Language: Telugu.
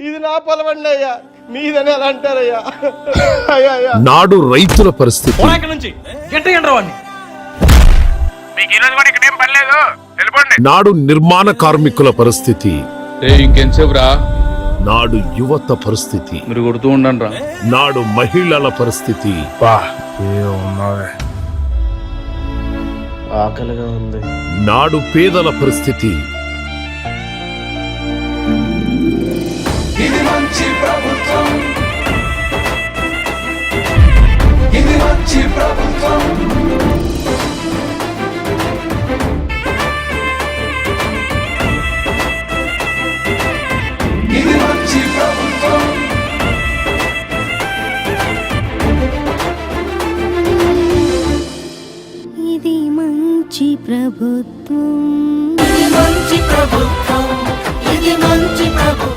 ఇది నా పొలం అండి అయ్యా. మీదని ఎలా అంటారయ్యా. అయ్యా నాడు రైతుల పరిస్థితి. నుంచి. నాడు నిర్మాణ కార్మికుల పరిస్థితి. నాడు యువత పరిస్థితి. మీరు కొడుతూ ఉండండి రా. నాడు మహిళల పరిస్థితి. ఆకలిగా ఉంది. నాడు పేదల పరిస్థితి. మంచి ప్రభుత్వం ఇది మంచి ప్రభుత్వం. ఇది ప్రభుత్వం ఇది మంచి ప్రభుత్వం ఇది మంచి ప్రభుత్వం